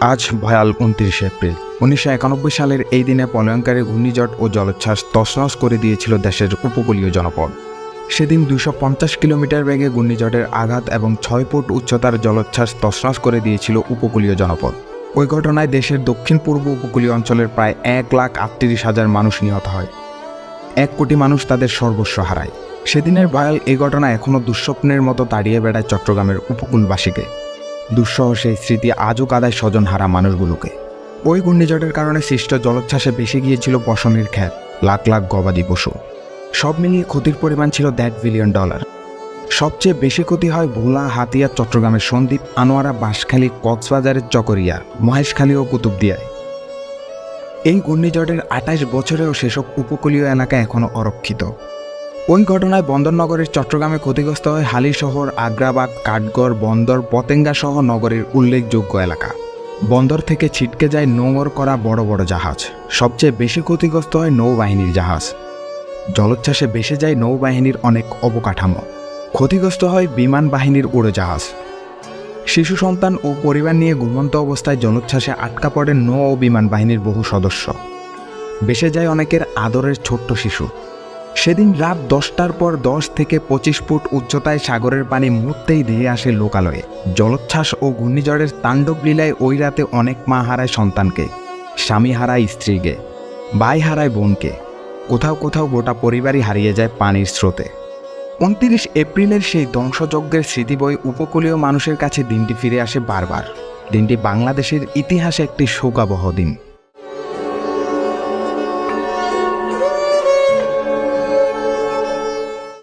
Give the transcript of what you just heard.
আজ ভয়াল উনত্রিশে এপ্রিল। উনিশশো একানব্বই সালের এই দিনে প্রলয়ঙ্কারী ঘূর্ণিঝড় ও জলোচ্ছ্বাস তছনছ করে দিয়েছিল দেশের উপকূলীয় জনপদ। সেদিন দুশো পঞ্চাশ কিলোমিটার বেগে ঘূর্ণিঝড়ের আঘাত এবং ছয় ফুট উচ্চতার জলোচ্ছ্বাস তছনছ করে দিয়েছিল উপকূলীয় জনপদ। ওই ঘটনায় দেশের দক্ষিণ পূর্ব উপকূলীয় অঞ্চলের প্রায় এক লাখ আটত্রিশ হাজার মানুষ নিহত হয়। এক কোটি মানুষ তাদের সর্বস্ব হারায়। সেদিনের ভয়াল এই ঘটনা এখনও দুঃস্বপ্নের মতো তাড়িয়ে বেড়ায় চট্টগ্রামের উপকূলবাসীকে। দুঃসহ সেই স্মৃতি আজও কাদায় স্বজন হারা মানুষগুলোকে। ওই ঘূর্ণিঝড়ের কারণে সৃষ্ট জলোচ্ছ্বাসে বেশি গিয়েছিল পশমের খ্যাত লাখ লাখ গবাদি পশু। সব মিলিয়ে ক্ষতির পরিমাণ ছিল দেড় বিলিয়ন ডলার। সবচেয়ে বেশি ক্ষতি হয় ভোলা, হাতিয়া, চট্টগ্রামের সন্দ্বীপ আনোয়ারা, বাঁশখালী, কক্সবাজারের চকরিয়া, মহেশখালী ও কুতুবদিয়ায়। এই ঘূর্ণিঝড়ের আঠাশ বছরেও সেসব উপকূলীয় এলাকা এখনও অরক্ষিত। ওই ঘটনায় বন্দরনগরের চট্টগ্রামে ক্ষতিগ্রস্ত হয় হালি শহর আগ্রাবাদ কাঠগড়, বন্দর, পতেঙ্গা সহ নগরের উল্লেখযোগ্য এলাকা। বন্দর থেকে ছিটকে যায় নোঙর করা বড় বড় জাহাজ। সবচেয়ে বেশি ক্ষতিগ্রস্ত হয় নৌবাহিনীর জাহাজ। জলোচ্ছ্বাসে বেসে যায় নৌবাহিনীর অনেক অবকাঠামো। ক্ষতিগ্রস্ত হয় বিমান বাহিনীর উড়োজাহাজ শিশু সন্তান ও পরিবার নিয়ে ঘুমন্ত অবস্থায় জলোচ্ছ্বাসে আটকা পড়ে নৌ ও বিমান বাহিনীর বহু সদস্য। বেসে যায় অনেকের আদরের ছোট্ট শিশু। সেদিন রাত দশটার পর দশ থেকে পঁচিশ ফুট উচ্চতায় সাগরের পানি মুহূর্তেই ধেয়ে আসে লোকালয়ে। জলোচ্ছ্বাস ও ঘূর্ণিঝড়ের তাণ্ডব লীলায় ওই রাতে অনেক মা হারায় সন্তানকে, স্বামী হারায় স্ত্রীকে, ভাই হারায় বোনকে। কোথাও কোথাও গোটা পরিবারই হারিয়ে যায় পানির স্রোতে। উনত্রিশ এপ্রিলের সেই ধ্বংসযজ্ঞের স্মৃতি বই উপকূলীয় মানুষের কাছে দিনটি ফিরে আসে বারবার। দিনটি বাংলাদেশের ইতিহাসে একটি শোকাবহ দিন।